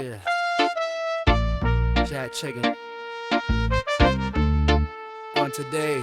Yeah. Chat chicken. On today.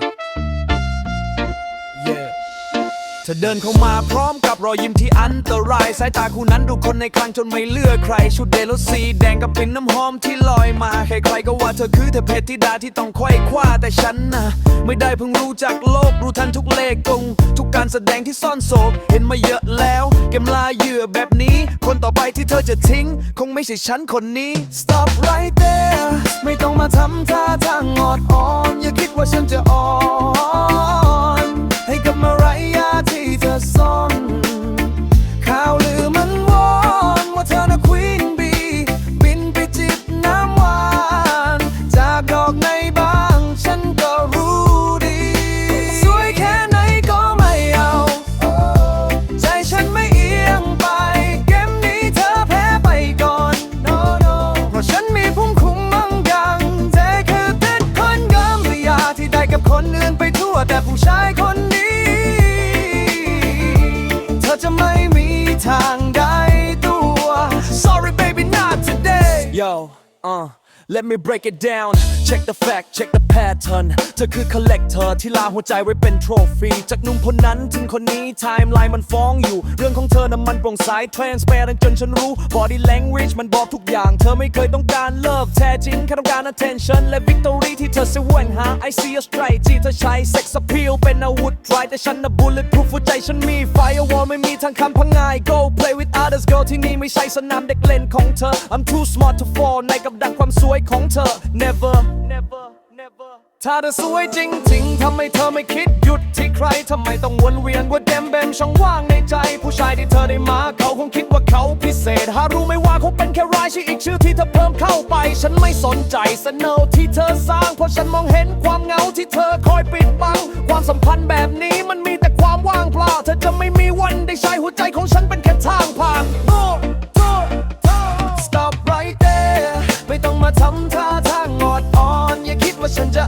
ธอเดินเข้ามาพร้อมกับรอยยิ้มที่อันตราย สายตาคู่นั้นดูคนในคลังจนไม่เลือกใคร ชุดเดลสีแดงกับกลิ่นน้ำหอมที่ลอยมา ใครๆก็ว่าเธอคือเทพเพชรธิดาที่ต้องไขว้คว้าแต่ฉันนะไม่ได้เพิ่งรู้จักโลกรู้ทันทุกเลขกงทุกการแสดงที่ซ่อนโศกเห็นมาเยอะแล้วเกมลาเหยื่อแบบนี้ คนต่อไปที่เธอจะทิ้ง คงไม่ใช่ฉันคนนี้ Stop right there ไม่ต้องมาทำท่าทางงอดอ่อน อย่าคิดว่าฉันจะอ่อน ชายคนนี้ เธอจะไม่มีทางได้ตัว Sorry baby not today Yo uh Let me break it down Check the fact check the pattern เธอคือ collector ที่ลาหัวใจไว้เป็นโทรฟีจากหนุ่มคนนั้นถึงคนนี้ timeline มันฟ้องอยู่ เรื่องของเธอนั้นมันโปร่งใส transparent จนฉันรู้ body language มันบอกทุกอย่าง เธอไม่เคยต้องการเลิฟแท้จริงแค่ต้องการ attention และ victory ที่เธอแสวงหา I see a strike ที่เธอใช้ sex appeal เป็นอาวุธ try แต่ฉันน่ะ bulletproof หัวใจฉันมี firewall ไม่มีทางคำพังงาย go play with others girl ที่นี่ไม่ใช่สนามเด็กเล่นของเธอ I'm too smart to fall ในกับดักความสวยของเธอ never never never ถ้าเธอสวยจริงๆทำไมเธอไม่คิดหยุดที่ใครทำไมต้องวนเวียนว่าเดมเบมช่องว่างในใจ ผู้ชายที่เธอได้มาเขาคงคิดว่าเขาพิเศษ หารู้ไหมว่าเขาเป็นแค่รายชื่ออีกชื่อที่เธอเพิ่มเข้าไป ฉันไม่สนใจสนอที่เธอสร้าง เพราะฉันมองเห็นความเหงาที่เธอคอยปิดบัง ความสัมพันธ์แบบนี้มันมีแต่ความว่างเปล่า เธอจะไม่มีวันได้ใช้หัวใจของฉันเป็นแค่ท่า มาทำท่าทางงอดอ่อน อย่าคิดว่าฉันจะ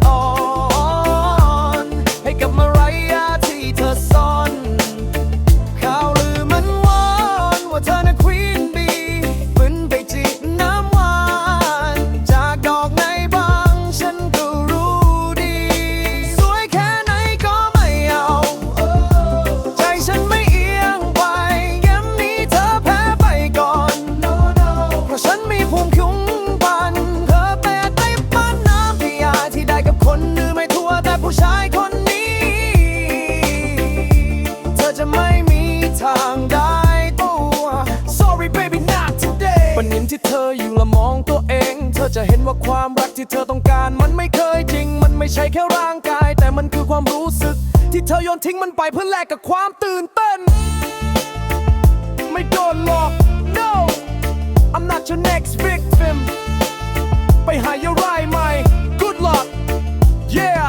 จะเห็นว่าความรักที่เธอต้องการ มันไม่เคยจริง มันไม่ใช่แค่ร่างกาย แต่มันคือความรู้สึก ที่เธอโยนทิ้งมันไปเพื่อแลกกับความตื่นเต้น ไม่โดนหลอก no I'm not your next victim ไปหายารายใหม่ good luck yeah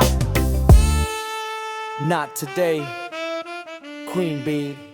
not today Queen Bee